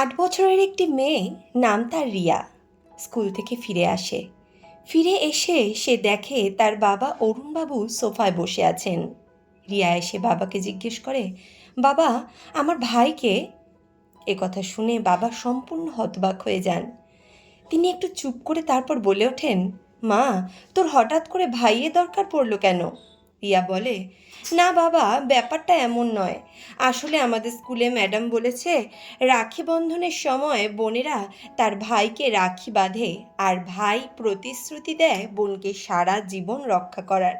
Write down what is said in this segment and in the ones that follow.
আট বছরের একটি মেয়ে নাম তার রিয়া। স্কুল থেকে ফিরে আসে। ফিরে এসে সে দেখে তার বাবা অরুণবাবু সোফায় বসে আছেন। রিয়া এসে বাবাকে জিজ্ঞেস করে, বাবা, আমার ভাইকে এ কথা শুনে বাবা সম্পূর্ণ হতবাক হয়ে যান। তিনি একটু চুপ করে তারপর বলে ওঠেন, মা, তোর হঠাৎ করে ভাইয়ের দরকার পড়ল কেন? রিয়া বলে, না বাবা, ব্যাপারটা এমন নয়। আসলে আমাদের স্কুলে ম্যাডাম বলেছে, রাখি বন্ধনের সময় বোনেরা তার ভাইকে রাখি বাঁধে আর ভাই প্রতিশ্রুতি দেয় বোনকে সারা জীবন রক্ষা করার।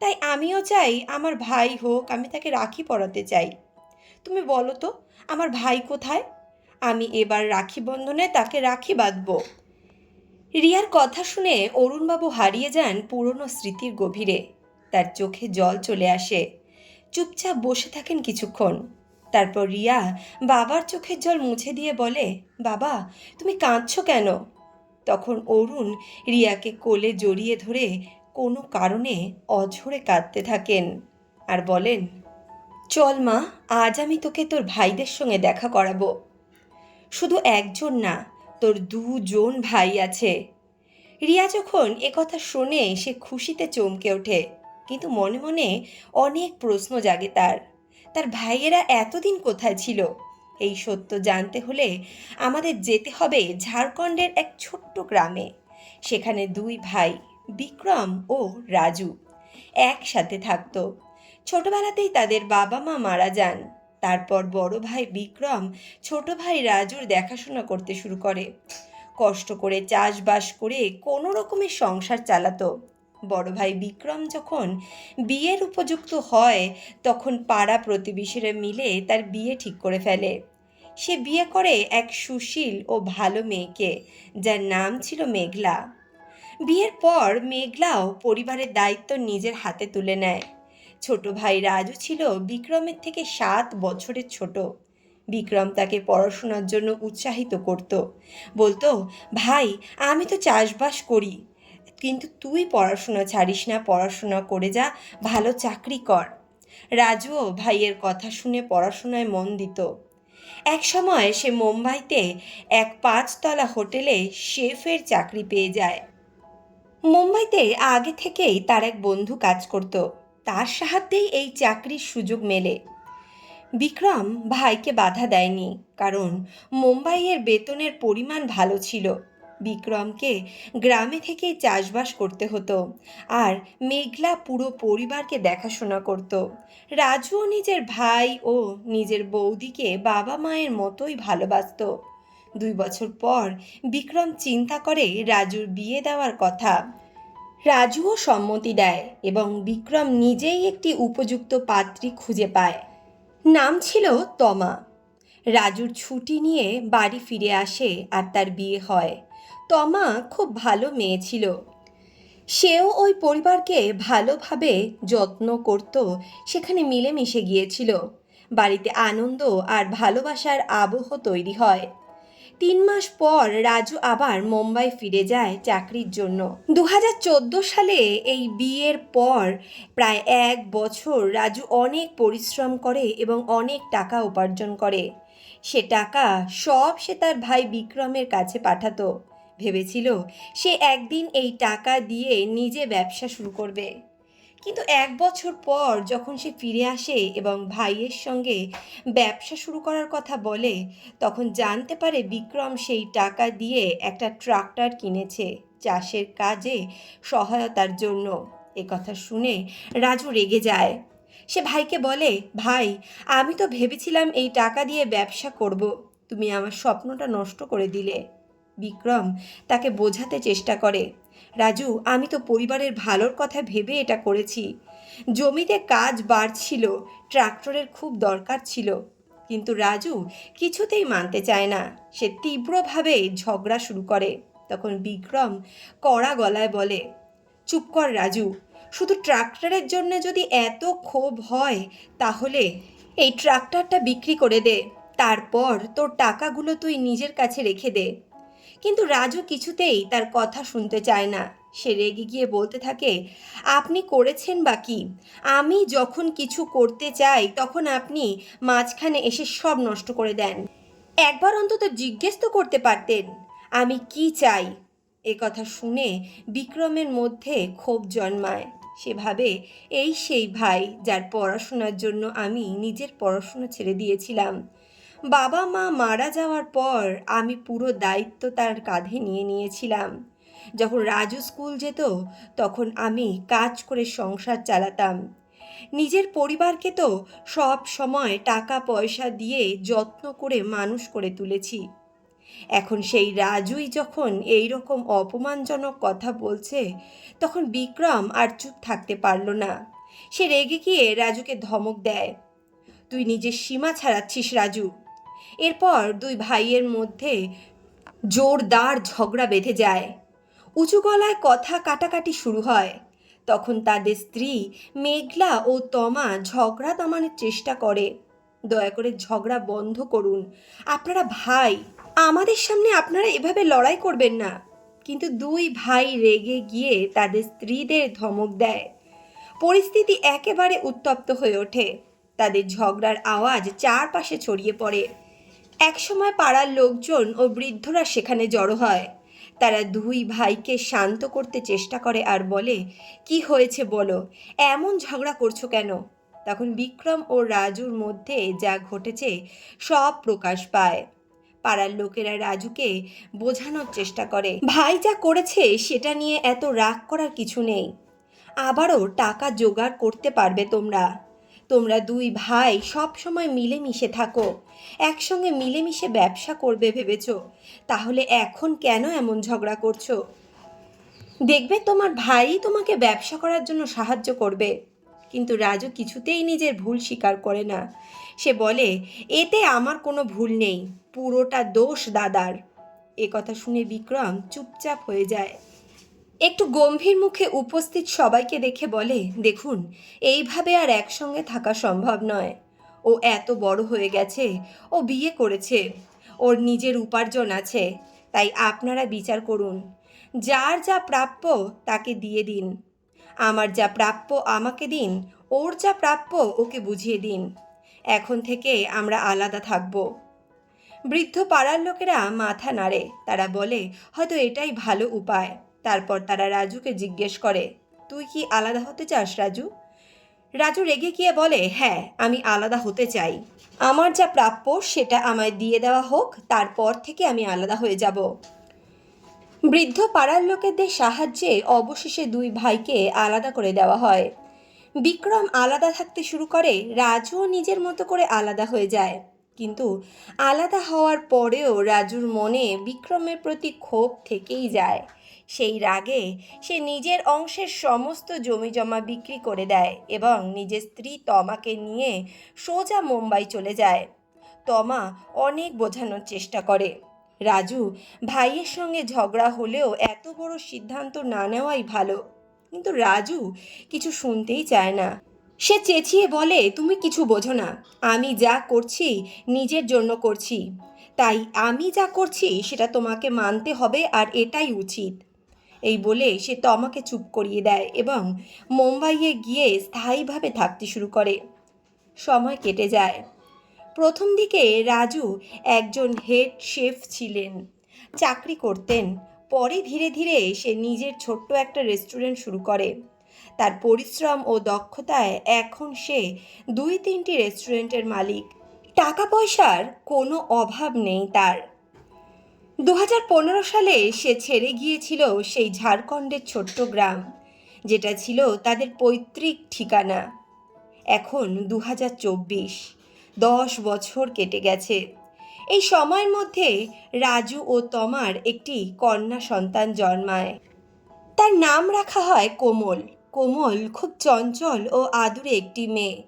তাই আমিও চাই আমার ভাই হোক, আমি তাকে রাখি পরাতে চাই। তুমি বলো তো, আমার ভাই কোথায়? আমি এবার রাখি বন্ধনে তাকে রাখি বাঁধব। রিয়ার কথা শুনে অরুণবাবু হারিয়ে যান পুরনো স্মৃতির গভীরে। তার চোখে জল চলে আসে। চুপচাপ বসে থাকেন কিছুক্ষণ। তারপর রিয়া বাবার চোখের জল মুছে দিয়ে বলে, বাবা, তুমি কাঁদছ কেন? তখন অরুণ রিয়াকে কোলে জড়িয়ে ধরে কোনো কারণে অঝরে কাঁদতে থাকেন আর বলেন, চল মা, আজ আমি তোকে তোর ভাইদের সঙ্গে দেখা করাবো। শুধু একজন না, তোর দুজন ভাই আছে। রিয়া যখন একথা শোনে, সে খুশিতে চমকে ওঠে। কিন্তু মনে মনে অনেক প্রশ্ন জাগে তার। তার ভাইয়েরা এতদিন কোথায় ছিল? এই সত্য জানতে হলে আমাদের যেতে হবে ঝাড়খণ্ডের এক ছোট্ট গ্রামে। সেখানে দুই ভাই, বিক্রম ও রাজু, একসাথে থাকতো। ছোটবেলাতেই তাদের বাবা মা মারা যান। তারপর বড় ভাই বিক্রম, ছোট ভাই রাজুর দেখাশোনা করতে শুরু করে। কষ্ট করে চাষবাস করে কোনো রকমের সংসার চালাতো। বড় ভাই বিক্রম যখন বিয়ের উপযুক্ত হয়, তখন পাড়া প্রতিবেশীরা মিলে তার বিয়ে ঠিক করে ফেলে। সে বিয়ে করে এক সুশীল ও ভালো মেয়েকে, যার নাম ছিল মেঘলা। বিয়ের পর মেঘলাও পরিবারের দায়িত্ব নিজের হাতে তুলে নেয়। ছোট ভাই রাজু ছিল বিক্রমের থেকে সাত বছরের ছোট। বিক্রম তাকে পড়াশোনার জন্য উৎসাহিত করত। বলতো, ভাই, আমি তো চাষবাস করি। কিন্তু তুই পড়াশোনা ছাড়িস না, পড়াশোনা করে যা, ভালো চাকরি কর। রাজুও ভাইয়ের কথা শুনে পড়াশোনায় মন দিত। এক সময় সে মুম্বাইতে এক পাঁচতলা হোটেলে শেফের চাকরি পেয়ে যায়। মুম্বাইতে আগে থেকেই তার এক বন্ধু কাজ করত। তার সাহায্যেই এই চাকরির সুযোগ মেলে। বিক্রম ভাইকে বাধা দেয়নি, কারণ মুম্বাইয়ের বেতনের পরিমাণ ভালো ছিল। বিক্রমকে গ্রামে থেকেই চাষবাস করতে হতো আর মেঘলা পুরো পরিবারকে দেখাশোনা করত। রাজুও নিজের ভাই ও নিজের বৌদিকে বাবা মায়ের মতোই ভালোবাসত। দুই বছর পর বিক্রম চিন্তা করে রাজুর বিয়ে দেওয়ার কথা। রাজুও সম্মতি দেয় এবং বিক্রম নিজেই একটি উপযুক্ত পাত্রী খুঁজে পায়। নাম ছিল তমা। রাজুর ছুটি নিয়ে বাড়ি ফিরে আসে আর তার বিয়ে হয়। তমা খুব ভালো মেয়ে ছিল। সেও ওই পরিবারকে ভালোভাবে যত্ন করত, সেখানে মিলেমিশে গিয়েছিল। বাড়িতে আনন্দ আর ভালোবাসার আবহ তৈরি হয়। তিন মাস পর রাজু আবার মুম্বাই ফিরে যায় চাকরির জন্য। দু হাজার চোদ্দ সালে এই বিয়ের পর প্রায় এক বছর রাজু অনেক পরিশ্রম করে এবং অনেক টাকা উপার্জন করে। সে টাকা সব সে তার ভাই বিক্রমের কাছে পাঠাতো। ভেবেছিল সে একদিন এই টাকা দিয়ে নিজে ব্যবসা শুরু করবে। কিন্তু এক বছর পর যখন সে ফিরে আসে এবং ভাইয়ের সঙ্গে ব্যবসা শুরু করার কথা বলে, তখন জানতে পারে বিক্রম সেই টাকা দিয়ে একটা ট্রাক্টর কিনেছে চাষের কাজে সহায়তার জন্য। এ কথা শুনে রাজু রেগে যায়। সে ভাইকে বলে, ভাই, আমি তো ভেবেছিলাম এই টাকা দিয়ে ব্যবসা করব। তুমি আমার স্বপ্নটা নষ্ট করে দিলে। বিক্রম তাকে বোঝাতে চেষ্টা করে, রাজু, আমি তো পরিবারের ভালোর কথা ভেবে এটা করেছি। জমিতে কাজ বাড়ছিল, ট্রাক্টরের খুব দরকার ছিল। কিন্তু রাজু কিছুতেই মানতে চায় না। সে তীব্রভাবে ঝগড়া শুরু করে। তখন বিক্রম কড়া গলায় বলে, চুপ কর রাজু। শুধু ট্রাক্টরের জন্য যদি এত ক্ষোভ হয়, তাহলে এই ট্রাক্টরটা বিক্রি করে দে। তারপর তোর টাকাগুলো তুই নিজের কাছে রেখে দে। কিন্তু রাজু কিছুতেই তার কথা শুনতে চায় না। সে রেগে গিয়ে বলতে থাকে, আপনি করেছেন বা কি? আমি যখন কিছু করতে চাই, তখন আপনি মাঝখানে এসে সব নষ্ট করে দেন। একবার অন্তত জিজ্ঞেস তো করতে পারতেন, আমি কি চাই? এ কথা শুনে বিক্রমের মধ্যে ক্ষোভ জন্মায়। সে ভাবে, এই সেই ভাই যার পড়াশোনার জন্য আমি নিজের পড়াশোনা ছেড়ে দিয়েছিলাম। বাবা মা মারা যাওয়ার পর আমি পুরো দায়িত্ব তার কাঁধে নিয়ে নিয়েছিলাম। যখন রাজু স্কুল যেত, তখন আমি কাজ করে সংসার চালাতাম। নিজের পরিবারকে তো সব সময় টাকা পয়সা দিয়ে যত্ন করে মানুষ করে তুলেছি। এখন সেই রাজুই যখন এই রকম অপমানজনক কথা বলছে, তখন বিক্রম আর চুপ থাকতে পারল না। সে রেগে গিয়ে রাজুকে ধমক দেয়, তুই নিজের সীমা ছাড়াচ্ছিস রাজু। এরপর দুই ভাইয়ের মধ্যে জোরদার ঝগড়া বেঁধে যায়। উঁচু গলায় কথা কাটাকাটি শুরু হয়। তখন তাদের স্ত্রী, মেঘলা ও তমা ঝগড়া দমানোর চেষ্টা করে। দয়া করে ঝগড়া বন্ধ করুন। আপনারা ভাই, আমাদের সামনে আপনারা এভাবে লড়াই করবেন না। কিন্তু দুই ভাই রেগে গিয়ে তাদের স্ত্রীদের ধমক দেয়। পরিস্থিতি একেবারে উত্তপ্ত হয়ে ওঠে। তাদের ঝগড়ার আওয়াজ চারপাশে ছড়িয়ে পড়ে। একসময় পাড়ার লোকজন ও বৃদ্ধরা সেখানে জড়ো হয়। তারা দুই ভাইকে শান্ত করতে চেষ্টা করে আর বলে, কি হয়েছে বলো? এমন ঝগড়া করছ কেন? তখন বিক্রম ও রাজুর মধ্যে যা ঘটেছে সব প্রকাশ পায়। পাড়ার লোকেরা রাজুকে বোঝানোর চেষ্টা করে, ভাই যা করেছে সেটা নিয়ে এত রাগ করার কিছু নেই। আবারও টাকা জোগাড় করতে পারবে তোমরা। তোমরা দুই ভাই সব সময় মিলেমিশে থাকো। একসঙ্গে মিলেমিশে ব্যবসা করবে ভেবেছো। তাহলে এখন কেন এমন ঝগড়া করছ? দেখবে তোমার ভাই তোমাকে ব্যবসা করার জন্য সাহায্য করবে। কিন্তু রাজু কিছুতেই নিজের ভুল স্বীকার করে না। সে বলে, এতে আমার কোনো ভুল নেই। পুরোটা দোষ দাদার। এ কথা শুনে বিক্রম চুপচাপ হয়ে যায়। একটু গম্ভীর মুখে উপস্থিত সবাইকে দেখে বলে, দেখুন, এইভাবে আর একসঙ্গে থাকা সম্ভব নয়। ও এত বড় হয়ে গেছে, ও বিয়ে করেছে, ওর নিজের উপার্জন আছে, তাই আপনারা বিচার করুন। যার যা প্রাপ্য তাকে দিয়ে দিন। আমার যা প্রাপ্য আমাকে দিন, ওর যা প্রাপ্য ওকে বুঝিয়ে দিন। এখন থেকে আমরা আলাদা থাকব। বৃদ্ধ পাড়ার লোকেরা মাথা নাড়ে। তারা বলে, হয়তো এটাই ভালো উপায়। তারপর তারা রাজুকে জিজ্ঞেস করে, তুই কি আলাদা হতে চাস, রাজু? রাজু রেগে গিয়ে বলে হ্যাঁ আমি আলাদা হতে চাই। আমার যা প্রাপ্য সেটা আমায় দিয়ে দেওয়া হোক, তারপর থেকে আমি আলাদা হয়ে যাব। বৃদ্ধ পাড়ার লোকেদের সাহায্যে অবশেষে দুই ভাইকে আলাদা করে দেওয়া হয়। বিক্রম আলাদা থাকতে শুরু করে, রাজুও নিজের মতো করে আলাদা হয়ে যায়। কিন্তু আলাদা হওয়ার পরেও রাজুর মনে বিক্রমের প্রতি ক্ষোভ থেকেই যায়। সেই রাগে সে নিজের অংশের সমস্ত জমি জমা বিক্রি করে দেয় এবং নিজের স্ত্রী তমাকে নিয়ে সোজা মুম্বাই চলে যায়। তমা অনেক বোঝানোর চেষ্টা করে। রাজু ভাইয়ের সঙ্গে ঝগড়া হলেও এত বড় সিদ্ধান্ত না নেওয়াই ভালো। কিন্তু রাজু কিছু শুনতেই চায় না। সে চেঁচিয়ে বলে, তুমি কিছু বোঝো না। আমি যা করছি, নিজের জন্য করছি। তাই আমি যা করছি, সেটা তোমাকে মানতে হবে আর এটাই উচিত। এই বলে সে তমাকে চুপ করিয়ে দেয় এবং মুম্বাইয়ে গিয়ে স্থায়ীভাবে থাকতে শুরু করে। সময় কেটে যায়। প্রথম দিকে রাজু একজন হেড শেফ ছিলেন, চাকরি করতেন, পরে ধীরে ধীরে সে নিজের ছোট্ট একটা রেস্টুরেন্ট শুরু করে। তার পরিশ্রম ও দক্ষতায় এখন সে দুই তিনটি রেস্টুরেন্টের মালিক। টাকা পয়সার কোনো অভাব নেই তার। দু সালে সে ছেড়ে গিয়েছিল সেই ঝাড়খণ্ডের ছোট্ট গ্রাম, যেটা ছিল তাদের পৈতৃক ঠিকানা। এখন দু দশ বছর কেটে গেছে। এই সময়ের মধ্যে রাজু ও তমার একটি কন্যা সন্তান জন্মায়। তার নাম রাখা হয় কোমল। কোমল খুব চঞ্চল ও আদুরে একটি মেয়ে।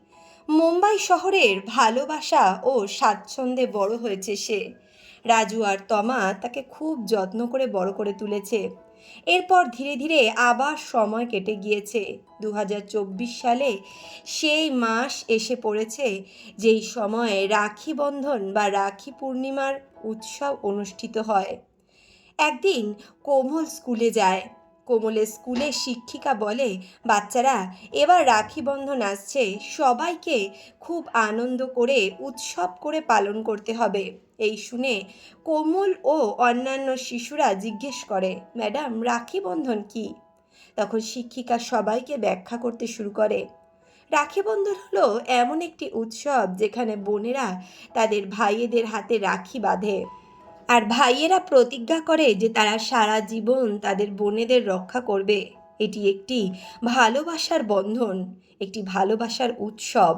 মুম্বাই শহরের ভালোবাসা ও স্বাচ্ছন্দ্যে বড় হয়েছে সে। রাজু আর তমা তাকে খুব যত্ন করে বড় করে তুলেছে। এরপর ধীরে ধীরে আবার সময় কেটে গিয়েছে। দু হাজার চব্বিশ সালে সেই মাস এসে পড়েছে যেই সময়ে রাখি বন্ধন বা রাখি পূর্ণিমার উৎসব অনুষ্ঠিত হয়। একদিন কোমল স্কুলে যায়। কোমলের স্কুলের শিক্ষিকা বলে, বাচ্চারা, এবার রাখি বন্ধন আসছে। সবাইকে খুব আনন্দ করে, উৎসব করে পালন করতে হবে। এই শুনে কোমল ও অন্যান্য শিশুরা জিজ্ঞেস করে, ম্যাডাম, রাখি বন্ধন কি? তখন শিক্ষিকা সবাইকে ব্যাখ্যা করতে শুরু করে, রাখি বন্ধন হলো এমন একটি উৎসব যেখানে বোনেরা তাদের ভাইয়েদের হাতে রাখি বাঁধে। আর ভাইয়েরা প্রতিজ্ঞা করে যে তারা সারা জীবন তাদের বোনেদের রক্ষা করবে। এটি একটি ভালোবাসার বন্ধন, একটি ভালোবাসার উৎসব।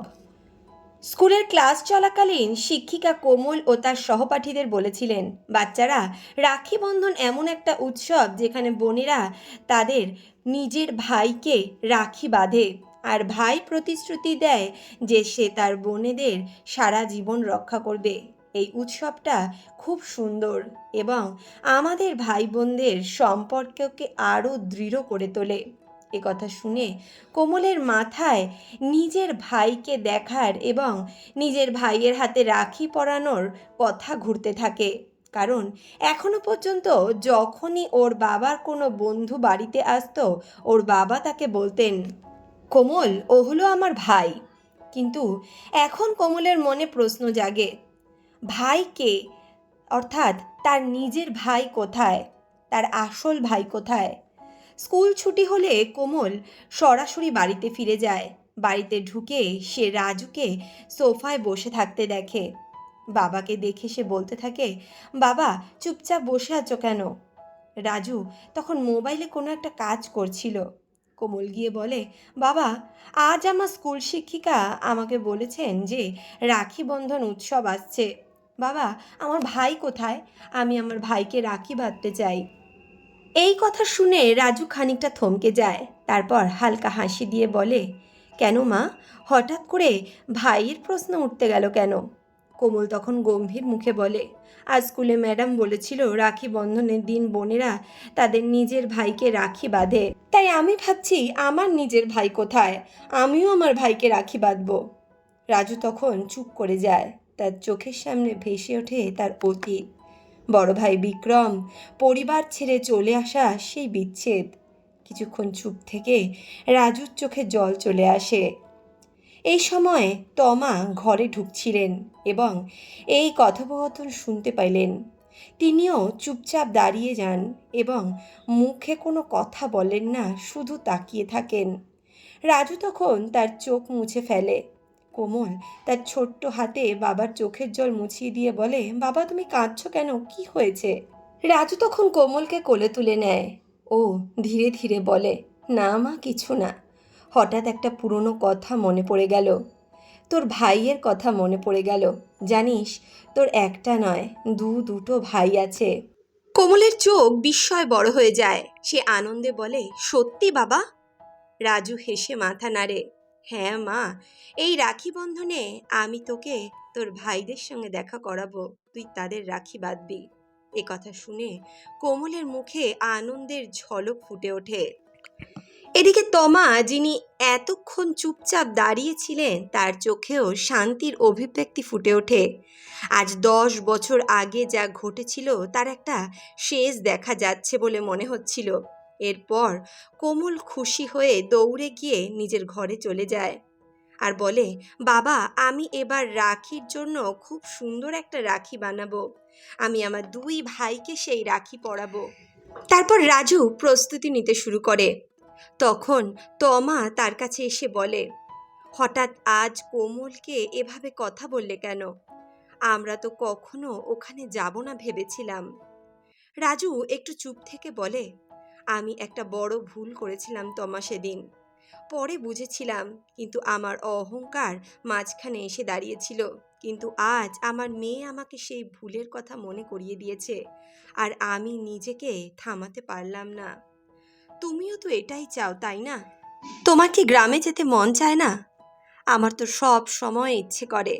স্কুলের ক্লাস চলাকালীন শিক্ষিকা কোমল ও তার সহপাঠীদের বলেছিলেন, বাচ্চারা, রাখি বন্ধন এমন একটা উৎসব যেখানে বোনেরা তাদের নিজের ভাইকে রাখি বাঁধে আর ভাই প্রতিশ্রুতি দেয় যে সে তার বোনেদের সারা জীবন রক্ষা করবে। এই উৎসবটা খুব সুন্দর এবং আমাদের ভাই বোনদের সম্পর্ককে আরও দৃঢ় করে তোলে। এ কথা শুনে কোমলের মাথায় নিজের ভাইকে দেখার এবং নিজের ভাইয়ের হাতে রাখি পরানোর কথা ঘুরতে থাকে। কারণ এখনও পর্যন্ত যখনই ওর বাবার কোনো বন্ধু বাড়িতে আসতো, ওর বাবা তাকে বলতেন, কোমল, ও হলো আমার ভাই। কিন্তু এখন কোমলের মনে প্রশ্ন জাগে ভাই কে অর্থাৎ তার নিজের ভাই কোথায়, তার আসল ভাই কোথায়? স্কুল ছুটি হলে কোমল সরাসরি বাড়িতে ফিরে যায়। বাড়িতে ঢুকে সে রাজুকে সোফায় বসে থাকতে দেখে। বাবাকে দেখে সে বলতে থাকে, বাবা, চুপচাপ বসে আছো কেন? রাজু তখন মোবাইলে কোনো একটা কাজ করছিল। কোমল গিয়ে বলে, বাবা, আজ আমার স্কুল শিক্ষিকা আমাকে বলেছেন যে রাখি বন্ধন উৎসব আসছে। বাবা, আমার ভাই কোথায়? আমি আমার ভাইকে রাখি বাঁধতে চাই। এই কথা শুনে রাজু খানিকটা থমকে যায়, তারপর হালকা হাসি দিয়ে বলে, কেন মা? হঠাৎ করে ভাইয়ের প্রশ্ন উঠতে গেল কেন? কোমল তখন গম্ভীর মুখে বলে, আজ স্কুলে ম্যাডাম বলেছিল রাখি বন্ধনের দিন বোনেরা তাদের নিজের ভাইকে রাখি বাঁধে। তাই আমি ভাবছি আমার নিজের ভাই কোথায়? আমিও আমার ভাইকে রাখি বাঁধবো। রাজু তখন চুপ করে যায়। তার চোখের সামনে ভেসে ওঠে তার অতীত বড় ভাই বিক্রম, পরিবার ছেড়ে চলে আসা সেই বিচ্ছেদ। কিছুক্ষণ চুপ থেকে রাজুর চোখে জল চলে আসে। এই সময় তমা ঘরে ঢুকছিলেন এবং এই কথোপকথন শুনতে পাইলেন। তিনিও চুপচাপ দাঁড়িয়ে যান এবং মুখে কোনো কথা বলেন না, শুধু তাকিয়ে থাকেন। রাজু তখন তার চোখ মুছে ফেলে। কোমল তার ছোট্ট হাতে বাবার চোখের জল মুছিয়ে দিয়ে বলে, বাবা, তুমি কাঁদছো কেন? কি হয়েছে? রাজু তখন কোমলকে কোলে তুলে নেয়। ও ধীরে ধীরে বলে, না মা, কিছু না। হঠাৎ একটা পুরনো কথা মনে পড়ে গেল। তোর ভাইয়ের কথা মনে পড়ে গেল। জানিস, তোর একটা নয়, দু দুটো ভাই আছে কোমলের চোখ বিস্ময় বড় হয়ে যায়। সে আনন্দে বলে, সত্যি বাবা রাজু হেসে মাথা নাড়ে। হ্যাঁ মা, এই রাখি বন্ধনে আমি তোকে তোর ভাইদের সঙ্গে দেখা করাবো, তুই তাদের রাখি বাঁধবি। এ কথা শুনে কোমলের মুখে আনন্দের ঝলক ফুটে ওঠে। এদিকে তমা, যিনি এতক্ষণ চুপচাপ দাঁড়িয়েছিলেন, তার চোখেও শান্তির অভিব্যক্তি ফুটে ওঠে। আজ দশ বছর আগে যা ঘটেছিল, তার একটা শেষ দেখা যাচ্ছে বলে মনে হচ্ছিল। এরপর কোমল খুশি হয়ে দৌড়ে গিয়ে নিজের ঘরে চলে যায় আর বলে, বাবা, আমি এবার রাখির জন্য খুব সুন্দর একটা রাখি বানাবো। আমি আমার দুই ভাইকে সেই রাখি পরাবো। তারপর রাজু প্রস্তুতি নিতে শুরু করে। তখন তমা তার কাছে এসে বলে, হঠাৎ আজ কোমলকে এভাবে কথা বললে কেন? আমরা তো কখনো ওখানে যাব না ভেবেছিলাম। রাজু একটু চুপ থেকে বলে আমি একটা বড় ভুল করেছিলাম তমা সেদিন। পরে বুঝেছিলাম, কিন্তু আমার অহংকার মাঝখানে এসে দাঁড়িয়েছিল। কিন্তু আজ আমার মেয়ে আমাকে সেই ভুলের কথা মনে করিয়ে দিয়েছে, আর আমি নিজেকে থামাতে পারলাম না। তুমিও তো এটাই চাও, তাই না? তোমার কি গ্রামে যেতে মন চায় না? আমার তো সব সময় ইচ্ছে করে।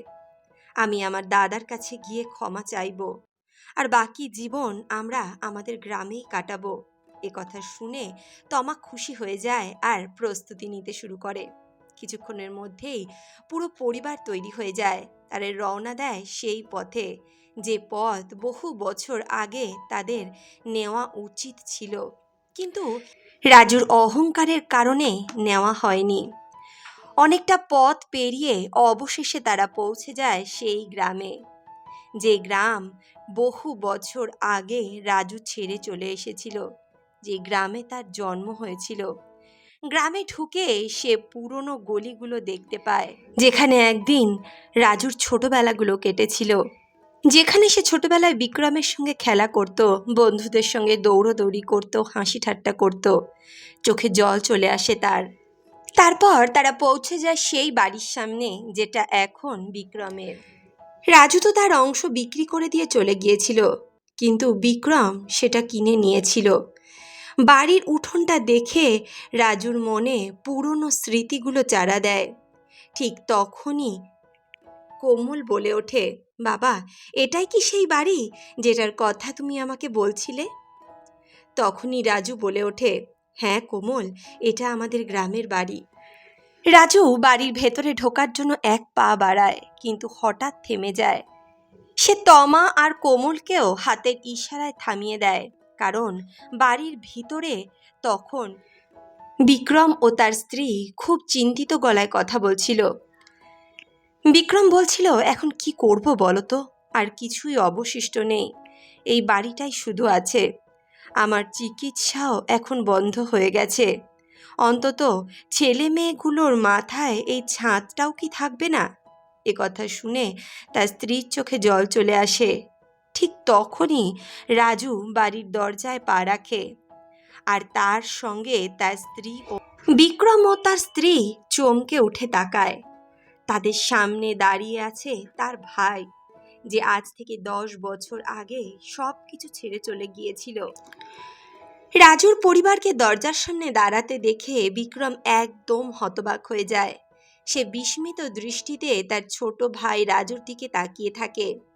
আমি আমার দাদার কাছে গিয়ে ক্ষমা চাইব, আর বাকি জীবন আমরা আমাদের গ্রামেই কাটাবো। এ কথা শুনে তমা খুশি হয়ে যায় আর প্রস্তুতি নিতে শুরু করে। কিছুক্ষণের মধ্যেই পুরো পরিবার তৈরি হয়ে যায়। তারা রওনা দেয় সেই পথে। যে পথ বহু বছর আগে তাদের নেওয়া উচিত ছিল। কিন্তু রাজুর অহংকারের কারণে নেওয়া হয়নি। অনেকটা পথ পেরিয়ে অবশেষে তারা পৌঁছে যায় সেই গ্রামে। যে গ্রাম বহু বছর আগে রাজু ছেড়ে চলে এসেছিল। যে গ্রামে তার জন্ম হয়েছিল। গ্রামে ঢুকে সে পুরনো গলিগুলো দেখতে পায়, যেখানে একদিন রাজুর ছোটবেলাগুলো কেটেছিল। যেখানে সে ছোটবেলায় বিক্রমের সঙ্গে খেলা করত, বন্ধুদের সঙ্গে দৌড়োদৌড়ি করত, হাসি ঠাট্টা করত, চোখে জল চলে আসে তার। তারপর তারা পৌঁছে যায় সেই বাড়ির সামনে, যেটা এখন বিক্রমের। রাজু তো তার অংশ বিক্রি করে দিয়ে চলে গিয়েছিল, কিন্তু বিক্রম সেটা কিনে নিয়েছিল। বাড়ির উঠোনটা দেখে রাজুর মনে পুরনো স্মৃতিগুলো চারা দেয়। ঠিক তখনই কোমল বলে ওঠে, বাবা, এটাই কি সেই বাড়ি যেটার কথা তুমি আমাকে বলছিলে? তখনই রাজু বলে ওঠে হ্যাঁ কোমল, এটা আমাদের গ্রামের বাড়ি। রাজু বাড়ির ভেতরে ঢোকার জন্য এক পা বাড়ায়, কিন্তু হঠাৎ থেমে যায়। সে তমা আর কোমলকেও হাতের ইশারায় থামিয়ে দেয়। কারণ বাড়ির ভিতরে তখন বিক্রম ও তার স্ত্রী খুব চিন্তিত গলায় কথা বলছিল। বিক্রম বলছিল, এখন কি করব বলো তো আর কিছুই অবশিষ্ট নেই। এই বাড়িটাই শুধু আছে। আমার চিকিৎসাও এখন বন্ধ হয়ে গেছে। অন্তত ছেলে মেয়েগুলোর মাথায় এই ছাদটাও কি থাকবে না? এ কথা শুনে তার স্ত্রীর চোখে জল চলে আসে। ঠিক তখনই রাজু বাড়ির দরজায় পা রাখে আর তার সঙ্গে তার স্ত্রী ও বিক্রম ও তার স্ত্রী চমকে উঠে তাকায়। তাদের সামনে দাঁড়িয়ে আছে তার ভাই, যে আজ থেকে দশ বছর আগে সব কিছু ছেড়ে চলে গিয়েছিল। রাজুর পরিবারকে দরজার সামনে দাঁড়াতে দেখে বিক্রম একদম হতবাক হয়ে যায়। সে বিস্মিত দৃষ্টিতে তার ছোট ভাই রাজুর দিকে তাকিয়ে থাকে।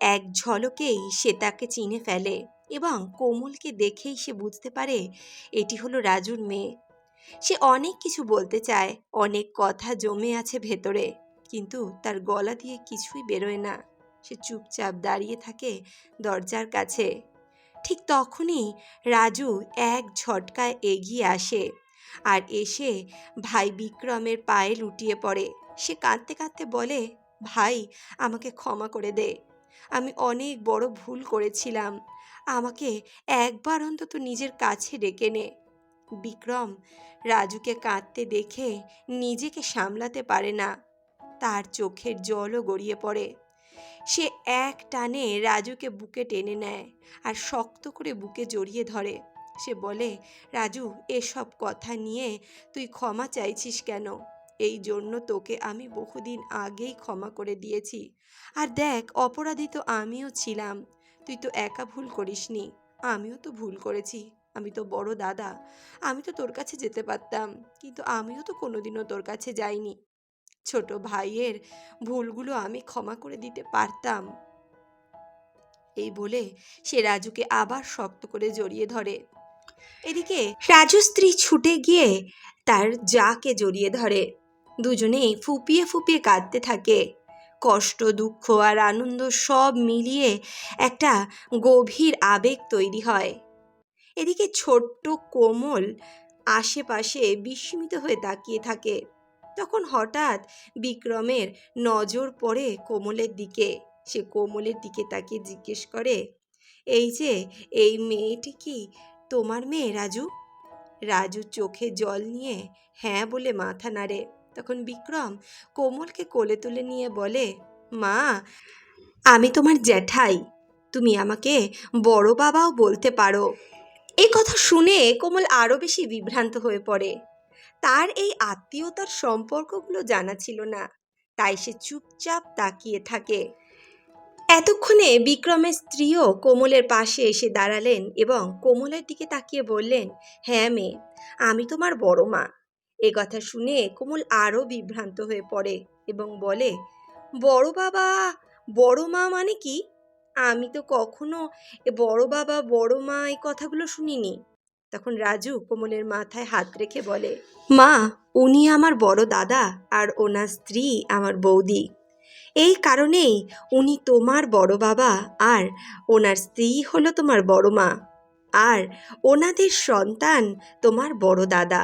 এক ঝলকেই সে তাকে চিনে ফেলে এবং কোমলকে দেখেই সে বুঝতে পারে এটি হলো রাজুর মেয়ে। সে অনেক কিছু বলতে চায়, অনেক কথা জমে আছে ভেতরে, কিন্তু তার গলা দিয়ে কিছুই বেরোয় না। সে চুপচাপ দাঁড়িয়ে থাকে দরজার কাছে। ঠিক তখনই রাজু এক ঝটকায় এগিয়ে আসে আর এসে ভাই বিক্রমের পায়ে লুটিয়ে পড়ে। সে কাঁদতে কাঁদতে বলে, ভাই, আমাকে ক্ষমা করে দে। আমি অনেক বড় ভুল করেছিলাম। আমাকে একবার অন্তত নিজের কাছে ডেকে নে। বিক্রম রাজুকে কাঁদতে দেখে নিজেকে সামলাতে পারে না। তার চোখের জলও গড়িয়ে পড়ে। সে এক টানে রাজুকে বুকে টেনে নেয় আর শক্ত করে বুকে জড়িয়ে ধরে। সে বলে, রাজু, এসব কথা নিয়ে তুই ক্ষমা চাইছিস কেন? এই জন্য তোকে আমি বহুদিন আগেই ক্ষমা করে দিয়েছি। আর দেখ, অপরাধী তো আমিও ছিলাম। তুই তো একা ভুল করিসনি। আমিও তো ভুল করেছি। আমি তো বড় দাদা। আমি তো তোর কাছে যেতে পারতাম। কিন্তু আমিও তো কোনোদিনও তোর কাছে যাইনি। ছোট ভাইয়ের ভুলগুলো আমি ক্ষমা করে দিতে পারতাম। এই বলে সে রাজুকে আবার শক্ত করে জড়িয়ে ধরে। এদিকে রাজু স্ত্রী ছুটে গিয়ে তার যাকে জড়িয়ে ধরে। দুজনেই ফুপিয়ে ফুপিয়ে কাঁদতে থাকে। কষ্ট, দুঃখ আর আনন্দ সব মিলিয়ে একটা গভীর আবেগ তৈরি হয়। এদিকে ছোট্ট কোমল আশেপাশে বিস্মিত হয়ে তাকিয়ে থাকে। তখন হঠাৎ বিক্রমের নজর পড়ে কোমলের দিকে। সে কোমলের দিকে তাকিয়ে জিজ্ঞেস করে, এই যে, এই মেয়েটি কি তোমার মেয়ে, রাজু? রাজু চোখে জল নিয়ে হ্যাঁ বলে মাথা নাড়ে। তখন বিক্রম কোমলকে কোলে তুলে নিয়ে বলে, মা, আমি তোমার জ্যাঠাই। তুমি আমাকে বড় বাবাও বলতে পারো। এই কথা শুনে কোমল আরও বেশি বিভ্রান্ত হয়ে পড়ে। তার এই আত্মীয়তার সম্পর্কগুলো জানা ছিল না, তাই সে চুপচাপ তাকিয়ে থাকে। এতক্ষণে বিক্রমের স্ত্রীও কোমলের পাশে এসে দাঁড়ালেন এবং কোমলের দিকে তাকিয়ে বললেন হ্যাঁ মেয়ে, আমি তোমার বড় মা। এ কথা শুনে কোমল আরও বিভ্রান্ত হয়ে পড়ে এবং বলে, বড় বাবা, বড় মা মানে কি? আমি তো কখনো বড় বাবা, বড় মা এই কথাগুলো শুনিনি। তখন রাজু কোমলের মাথায় হাত রেখে বলে, মা, উনি আমার বড় দাদা আর ওনার স্ত্রী আমার বৌদি। এই কারণেই উনি তোমার বড় বাবা আর ওনার স্ত্রী হলো তোমার বড় মা। আর ওনাদের সন্তান তোমার বড় দাদা।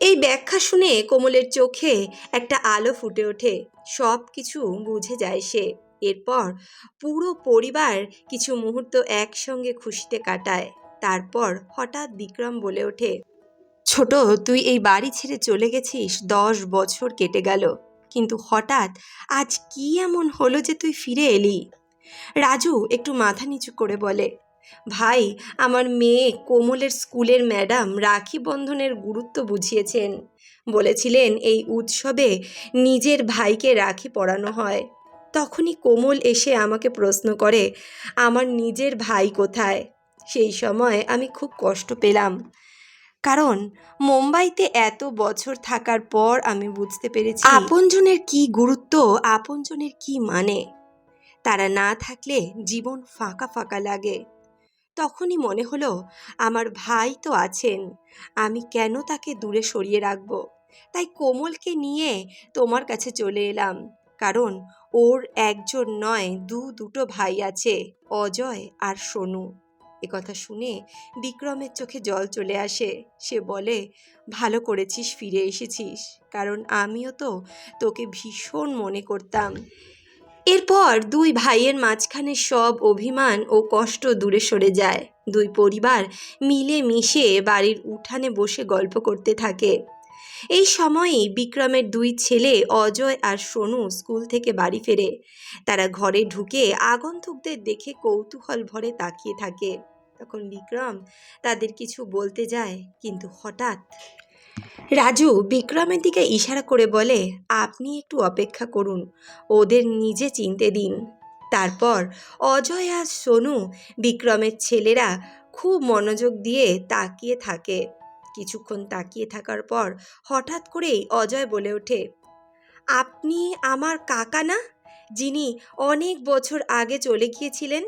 এই ব্যাখ্যা শুনে কোমলের চোখে একটা আলো ফুটে ওঠে। সব কিছু বুঝে যায় সে। এরপর পুরো পরিবার কিছু মুহূর্ত একসঙ্গে খুশিতে কাটায়। তারপর হঠাৎ বিক্রম বলে ওঠে, ছোট, তুই এই বাড়ি ছেড়ে চলে গেছিস, দশ বছর কেটে গেল। কিন্তু হঠাৎ আজ কি এমন হলো যে তুই ফিরে এলি? রাজু একটু মাথা নিচু করে বলে ভাই, আমার মেয়ে কোমলের স্কুলের ম্যাডাম রাখি বন্ধনের গুরুত্ব বুঝিয়েছেন। বলেছিলেন, এই উৎসবে নিজের ভাইকে রাখি পরানো হয়। তখনই কোমল এসে আমাকে প্রশ্ন করে, আমার নিজের ভাই কোথায়? সেই সময় আমি খুব কষ্ট পেলাম। কারণ, মুম্বাইতে এত বছর থাকার পর আমি বুঝতে পেরেছি আপনজনের কি গুরুত্ব, আপনজনের কি মানে? তারা না থাকলে জীবন ফাঁকা ফাঁকা লাগে। তখনই মনে হলো, আমার ভাই তো আছেন, আমি কেন তাকে দূরে সরিয়ে রাখব? তাই কোমলকে নিয়ে তোমার কাছে চলে এলাম, কারণ ওর একজন নয়, দু দুটো ভাই আছে, অজয় আর সোনু। কথা শুনে বিক্রমের চোখে জল চলে আসে। সে বলে, ভালো করেছিস, ফিরে এসেছিস, কারণ আমিও তো তোকে ভীষণ মনে করতাম। এরপর দুই ভাইয়ের মাঝখানে সব অভিমান ও কষ্ট দূরে সরে যায়। দুই পরিবার মিলে মিশে বাড়ির উঠানে বসে গল্প করতে থাকে। এই সময়ই বিক্রমের দুই ছেলে অজয় আর সোনু স্কুল থেকে বাড়ি ফেরে। তারা ঘরে ঢুকে আগন্তুকদের দেখে কৌতূহল ভরে তাকিয়ে থাকে। তখন বিক্রম তাদের কিছু বলতে যায়, কিন্তু হঠাৎ রাজু বিক্রমের দিকে ইশারা করে বলে, আপনি একটু অপেক্ষা করুন, ওদের নিজে চিনতে দিন। তারপর অজয় আর সোনু বিক্রমের ছেলেরা খুব মনোযোগ দিয়ে তাকিয়ে থাকে। কিছুক্ষণ তাকিয়ে থাকার পর হঠাৎ করেই অজয় বলে ওঠে, আপনি আমার কাকা না, যিনি অনেক বছর আগে চলে গিয়েছিলেন?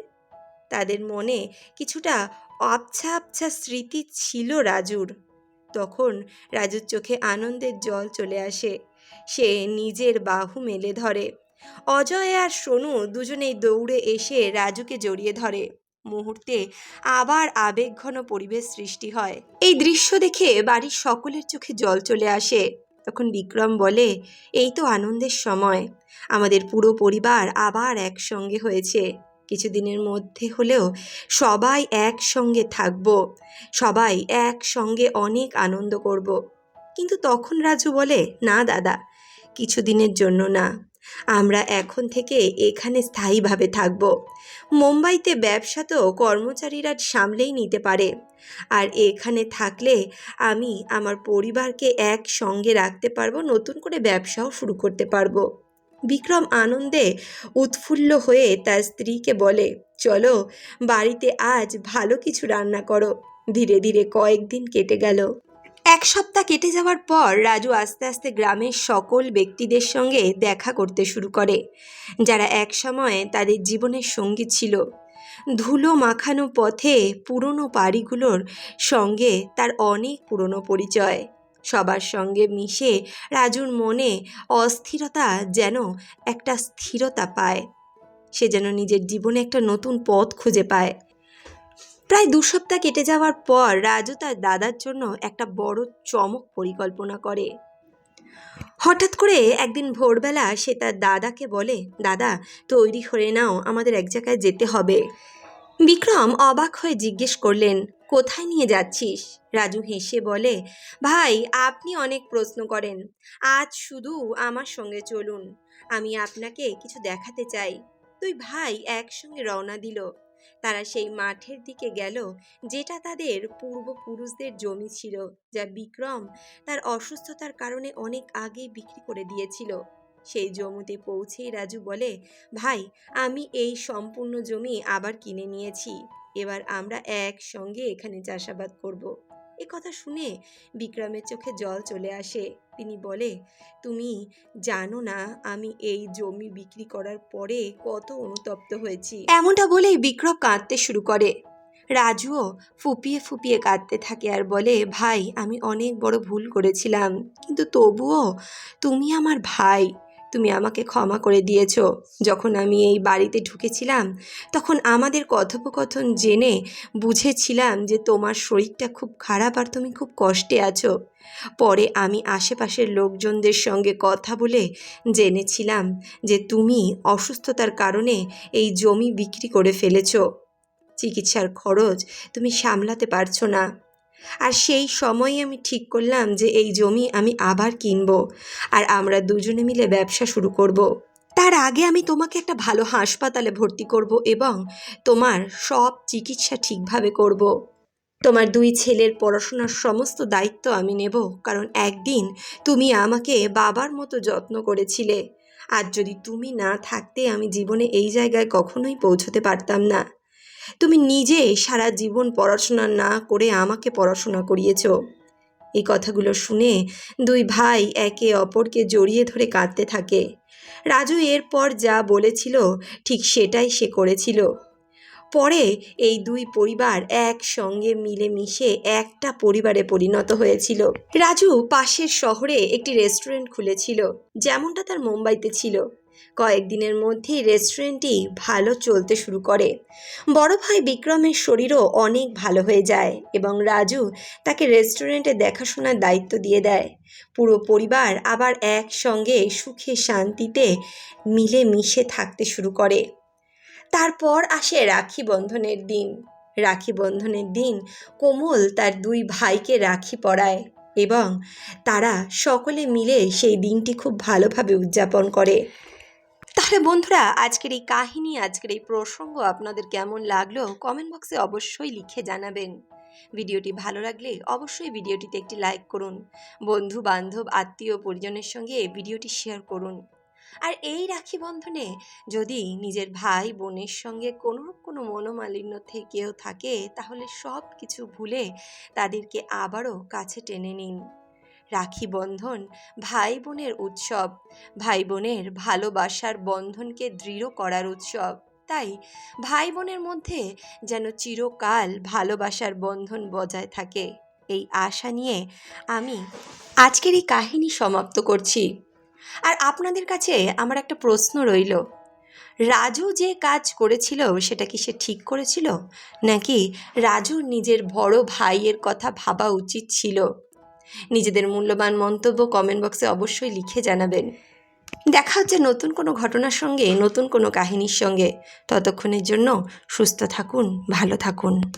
তাদের মনে কিছুটা আবছা আবছা স্মৃতি ছিল রাজুর। তখন রাজুর চোখে আনন্দের জল চলে আসে। সে নিজের বাহু মেলে ধরে। অজয় আর সোনু দুজনেই দৌড়ে এসে রাজুকে জড়িয়ে ধরে। মুহূর্তে আবার আবেগঘন পরিবেশ সৃষ্টি হয়। এই দৃশ্য দেখে বাড়ির সকলের চোখে জল চলে আসে। তখন বিক্রম বলে, এই তো আনন্দের সময়। আমাদের পুরো পরিবার আবার একসঙ্গে হয়েছে। কিছুদিনের মধ্যে হলেও সবাই একসঙ্গে থাকব। সবাই একসঙ্গে অনেক আনন্দ করব। কিন্তু তখন রাজু বলে, না, দাদা, কিছুদিনের জন্য না। আমরা এখন থেকে এখানে স্থায়ীভাবে থাকব। মুম্বাইতে ব্যবসা তো কর্মচারীরা সামলেই নিতে পারে। আর এখানে থাকলে আমি আমার পরিবারকে একসঙ্গে রাখতে পারব, নতুন করে ব্যবসাও শুরু করতে পারব। বিক্রম আনন্দে উৎফুল্ল হয়ে তার স্ত্রীকে বলে, চলো, বাড়িতে আজ ভালো কিছু রান্না করো। ধীরে ধীরে কয়েকদিন কেটে গেল। এক সপ্তাহ কেটে যাওয়ার পর রাজু আস্তে আস্তে গ্রামের সকল ব্যক্তিদের সঙ্গে দেখা করতে শুরু করে, যারা একসময় তাদের জীবনের সঙ্গী ছিল। ধুলো মাখানো পথে পুরনো বাড়িগুলোর সঙ্গে তার অনেক পুরনো পরিচয়। সবার সঙ্গে মিশে রাজুর মনে অস্থিরতা যেন একটা স্থিরতা পায়। সে যেন নিজের জীবনে একটা নতুন পথ খুঁজে পায়। প্রায় দু সপ্তাহ কেটে যাওয়ার পর রাজু তার দাদার জন্য একটা বড় চমক পরিকল্পনা করে। হঠাৎ করে একদিন ভোরবেলা সে তার দাদাকে বলে, দাদা, তৈরি হয়ে নাও, আমাদের এক জায়গায় যেতে হবে। বিক্রম অবাক হয়ে জিজ্ঞেস করলেন, কোথায় নিয়ে যাচ্ছিস? রাজু হেসে বলে, ভাই, আপনি অনেক প্রশ্ন করেন। আজ শুধু আমার সঙ্গে চলুন। আমি আপনাকে কিছু দেখাতে চাই। দুই ভাই একসঙ্গে রওনা দিল। তারা সেই মাঠের দিকে গেল, যেটা তাদের পূর্বপুরুষদের জমি ছিল, যা বিক্রম তার অসুস্থতার কারণে অনেক আগেই বিক্রি করে দিয়েছিল। সেই জমিতে পৌঁছেই রাজু বলে, ভাই, আমি এই সম্পূর্ণ জমি আবার কিনে নিয়েছি। এবার আমরা একসঙ্গে এখানে চাষাবাদ করব। এ কথা শুনে বিক্রমের চোখে জল চলে আসে। তিনি বলে, তুমি জানো না, আমি এই জমি বিক্রি করার পরে কত অনুতপ্ত হয়েছি। এমনটা বলেই বিক্রম কাঁদতে শুরু করে। রাজুও ফুপিয়ে ফুপিয়ে কাঁদতে থাকে আর বলে, ভাই, আমি অনেক বড় ভুল করেছিলাম। কিন্তু তবুও তুমি আমার ভাই। তুমি আমাকে ক্ষমা করে দিয়েছ। যখন আমি এই বাড়িতে ঢুকেছিলাম, তখন আমাদের কথোপকথন জেনে বুঝেছিলাম যে তোমার শরীরটা খুব খারাপ আর তুমি খুব কষ্টে আছো। পরে আমি আশেপাশের লোকজনদের সঙ্গে কথা বলে জেনেছিলাম যে তুমি অসুস্থতার কারণে এই জমি বিক্রি করে ফেলেছ। চিকিৎসার খরচ তুমি সামলাতে পারছ না। আর সেই সময়ই আমি ঠিক করলাম যে এই জমি আমি আবার কিনবো আর আমরা দুজনে মিলে ব্যবসা শুরু করব। তার আগে আমি তোমাকে একটা ভালো হাসপাতালে ভর্তি করব এবং তোমার সব চিকিৎসা ঠিকভাবে করব। তোমার দুই ছেলের পড়াশোনার সমস্ত দায়িত্ব আমি নেব, কারণ একদিন তুমি আমাকে বাবার মতো যত্ন করেছিলে আর যদি তুমি না থাকতে আমি জীবনে এই জায়গায় কখনোই পৌঁছতে পারতাম না তুমি নিজে সারা জীবন পড়াশোনা না করে আমাকে পড়াশোনা করিয়েছ। এই কথাগুলো শুনে দুই ভাই একে অপরকে জড়িয়ে ধরে কাঁদতে থাকে। রাজু এরপর যা বলেছিল, ঠিক সেটাই সে করেছিল। পরে এই দুই পরিবার একসঙ্গে মিলেমিশে একটা পরিবারে পরিণত হয়েছিল। রাজু পাশের শহরে একটি রেস্টুরেন্ট খুলেছিল, যেমনটা তার মুম্বাইতে ছিল। কয়েকদিনের মধ্যেই রেস্টুরেন্টটি ভালো চলতে শুরু করে। বড় ভাই বিক্রমের শরীরও অনেক ভালো হয়ে যায় এবং রাজু তাকে রেস্টুরেন্টে দেখাশোনার দায়িত্ব দিয়ে দেয়। পুরো পরিবার আবার একসঙ্গে সুখে শান্তিতে মিলে মিশে থাকতে শুরু করে। তারপর আসে রাখি বন্ধনের দিন। রাখি বন্ধনের দিন কোমল তার দুই ভাইকে রাখি পরায় এবং তারা সকলে মিলে সেই দিনটি খুব ভালোভাবে উদযাপন করে। তাহলে বন্ধুরা, আজকের এই কাহিনী, আজকের এই প্রসঙ্গ আপনাদের কেমন লাগল কমেন্ট বক্সে অবশ্যই লিখে জানাবেন। ভিডিওটি ভালো লাগলে অবশ্যই ভিডিওটিতে একটি লাইক করুন। বন্ধু, বান্ধব, আত্মীয়, পরিজনের সঙ্গে ভিডিওটি শেয়ার করুন। আর এই রাখি বন্ধনে যদি নিজের ভাই, বোনের সঙ্গে কোনো কোনো মনোমালিন্য থেকেও থাকে, তাহলে সব কিছু ভুলে তাদেরকে আবারও কাছে টেনে নিন। রাখি বন্ধন ভাই বোনের উৎসব। ভাই বোনের ভালোবাসার বন্ধনকে দৃঢ় করার উৎসব। তাই ভাই বোনের মধ্যে যেন চিরকাল ভালোবাসার বন্ধন বজায় থাকে। এই আশা নিয়ে আমি আজকের এই কাহিনী সমাপ্ত করছি। আর আপনাদের কাছে আমার একটা প্রশ্ন রইল। রাজু যে কাজ করেছিল, সেটা কি সে ঠিক করেছিল? নাকি রাজুর নিজের বড় ভাইয়ের কথা ভাবা উচিত ছিল? নিজেদের মূল্যবান মন্তব্য কমেন্ট বক্সে অবশ্যই লিখে জানাবেন। দেখা হচ্ছে নতুন কোনো ঘটনার সঙ্গে, নতুন কোনো কাহিনীর সঙ্গে। ততক্ষণের জন্য সুস্থ থাকুন, ভালো থাকুন।